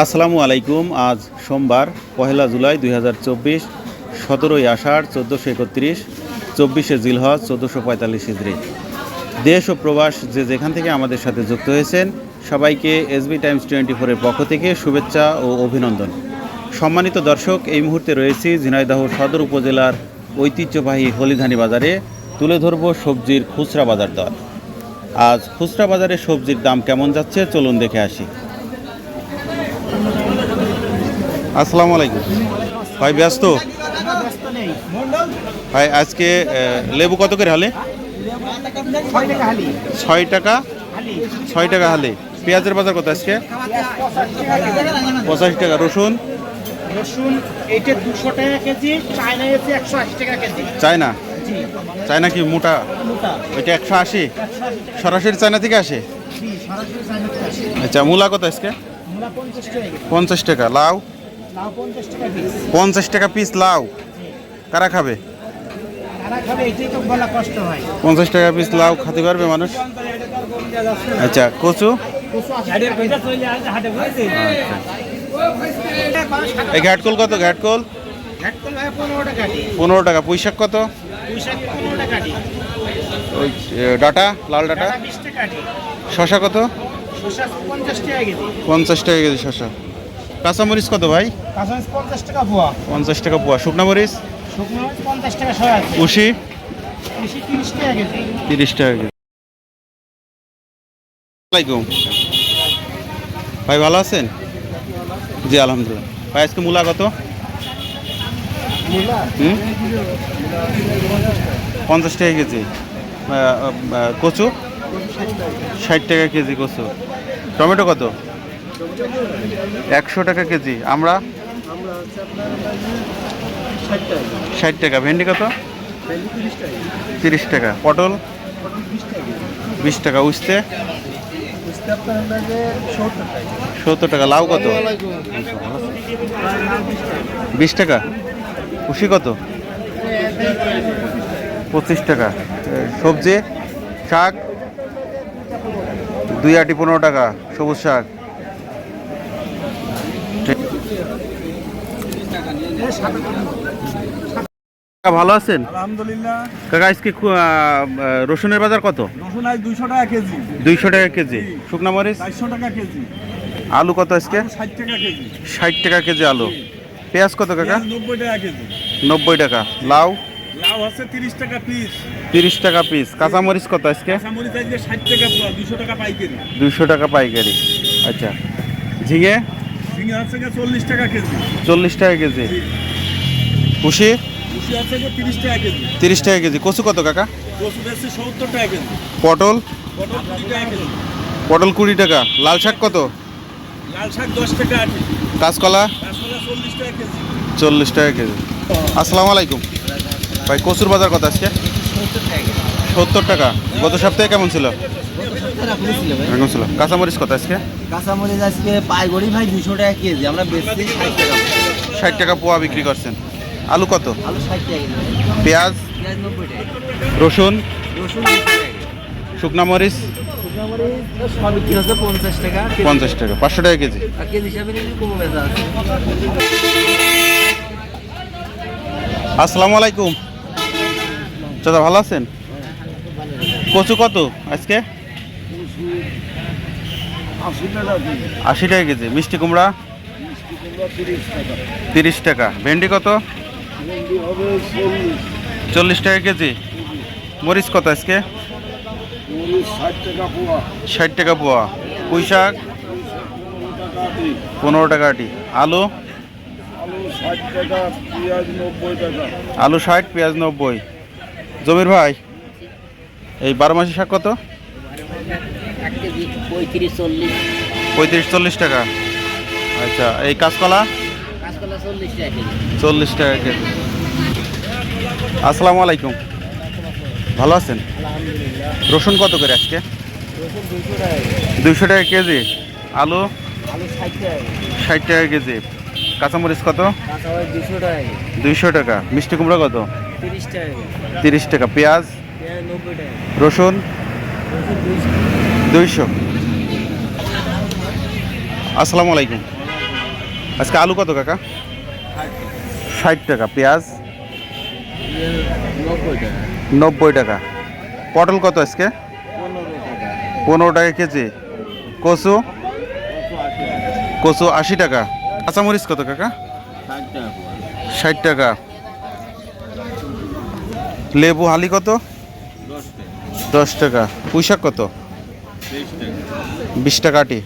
আসসালামু আলাইকুম। আজ সোমবার, পহেলা জুলাই দুই হাজার চব্বিশ, সতেরোই আষাঢ় চোদ্দোশো একত্রিশ, চব্বিশে জিলহজ চোদ্দোশো পঁয়তাল্লিশ হিজড়ি দেশ ও প্রবাস যে যেখান থেকে আমাদের সাথে যুক্ত হয়েছেন, সবাইকে এসবি টাইমস টোয়েন্টি ফোরের পক্ষ থেকে শুভেচ্ছা ও অভিনন্দন। সম্মানিত দর্শক, এই মুহূর্তে রয়েছি ঝিনাইদহ সদর উপজেলার ঐতিহ্যবাহী হলিধানি বাজারে। তুলে ধরব সবজির খুচরা বাজার দর। আজ খুচরা বাজারে সবজির দাম কেমন যাচ্ছে, চলুন দেখে আসি। আসসালামু আলাইকুম। ভাই ব্যস্ত? ভাই আজকে লেবু কত করে হালে? ছয় টাকা। ছয় টাকা হালি। পেঁয়াজের বাজার কত আজকে? পঁচাশি টাকা। রসুন? রসুন এইটা দুশো টাকা কেজি চায়না এসে একশো আশি টাকা কেজি। চায়না? চায়না কি মোটা? ওইটা একশো আশি? সরাসরি চায়না থেকে আসে? আচ্ছা মূলা কত আজকে? পঞ্চাশ টাকা। লাউ? পঞ্চাশ টাকা পিস লাউ। কারা খাবে? পঞ্চাশ টাকা পিস লাউ খেতে পারবে মানুষ? আচ্ছা কচু? এই ঘাটকোল কত? ঘাটকোল? পনেরো টাকা পুঁইশাক কত? ওই ডাটা? লাল ডাটা? শশা কত? পঞ্চাশ টাকা কেজি। পঞ্চাশ টাকা কেজি শশা কাঁচামরিচ কত ভাই? কাঁচামরিচ পঞ্চাশ টাকা পোয়া পঞ্চাশ টাকা পোয়া শুকনা মরিচ? শুকনো মরিচ পঞ্চাশ টাকা ছয় আছে। উশি তিরিশ টাকা কেজি। তিরিশ টাকা কেজি। আলাইকুম। ভাই ভালো আছেন? জি আলহামদুলিল্লাহ। ভাই আজকে মূলা কত? পঞ্চাশ টাকা কেজি। কচু? ষাট টাকা কেজি কচু। টমেটো কত? একশো টাকা কেজি। আমরা? ষাট টাকা। ভেন্ডি কত? তিরিশ টাকা। পটল? বিশ টাকা। উঠতে সত্তর টাকা। লাউ কত? বিশ টাকা। কুশি কত? পঁচিশ টাকা। সবজি? শাক? দুই আটি পনেরো টাকা। সবুজ শাক। ভালো আছেন? আলহামদুলিল্লাহ। কাকা আজকে রসুনের বাজার কত? রসুন আজ দুইশো টাকা কেজি। দুইশো টাকা কেজি। শুকনা মরিচ? চারশো টাকা কেজি। আলু কত আজকে? ষাট টাকা কেজি। ষাট টাকা কেজি আলু। পেঁয়াজ কত কাকা? নব্বই টাকা কেজি। নব্বই টাকা। লাউ? লাউ হচ্ছে তিরিশ টাকা পিস। তিরিশ টাকা পিস। কাঁচামরিচ কত আজকে? কাঁচামরিচ আজকে ষাট টাকা দুশো টাকা পাইকারি। দুইশো টাকা পাইকারি। আচ্ছা। ঝিঙে? ঝিঙে গিয়ে চল্লিশ টাকা কেজি। চল্লিশ টাকা কেজি। কুশি? তিরিশ টাকা কেজি। তিরিশ টাকা কেজি। কচু কত কাকা? কচু বেশি সত্তর টাকা কেজি। পটল? পটল কুড়ি টাকা কেজি। পটল কুড়ি টাকা। লাল শাক কত? লাল শাক দশ টাকা আটি। কাঁচকলা? কাঁচকলা চল্লিশ টাকা কেজি। চল্লিশ টাকা কেজি। আসসালামু আলাইকুম। ভাই কচুর বাজার কত আজকে? সত্তর টাকা। গত সপ্তাহে কেমন ছিল? কাঁচামরিচ কত আজকে? কাঁচামরিচ আজকে পাইগড়ি ভাই দুশো টাকা কেজি। আমরা বেশি ষাট টাকা। ষাট টাকা পোয়া বিক্রি করছেন। আলু কত? আলু ষাট টাকা পেঁয়াজ? পেঁয়াজ নব্বই টাকা রসুন? রসুন শুকনা মরিচ? পঞ্চাশ টাকা পাঁচশো টাকা কেজি। আসসালামু আলাইকুম। চাচা ভালো আছেন? কচু কত আজকে? আশি টাকা কেজি। মিষ্টি কুমড়া? তিরিশ টাকা। ভেন্ডি কত? চল্লিশ টাকা কেজি। মরিচ কত আজকে? ষাট টাকা পোয়া। পুঁই শাক? পনেরো টাকা আটি। আলু? আলু ষাট, পেঁয়াজ নব্বই। জমির ভাই, এই বারো মাসি শাক কত? কেজি পঁয়ত্রিশ চল্লিশ পঁয়ত্রিশ চল্লিশ টাকা আচ্ছা এই কাঁচকলা কাঁচকলা চল্লিশ টাকা কেজি চল্লিশ টাকা কেজি আসসালামু আলাইকুম ভালো আছেন রসুন কত করে আজকে দুশো টাকা কেজি আলু ষাট টাকা কেজি কাঁচামরিচ কত দুশো টাকা দুইশো টাকা মিষ্টি কুমড়া কত তিরিশ টাকা পেঁয়াজ রসুন দুইশো। আসসালামু আলাইকুম। আজকে আলু কত কাকা? ষাট টাকা। পেঁয়াজ? নব্বই টাকা। পটল কত আজকে? পনেরো টাকা কেজি। কচু? কচু আশি টাকা। কাঁচামরিচ কত কাকা? ষাট টাকা। লেবু হালি কত? দশ টাকা। পুঁইশাক কত? বিশ টাকা আটি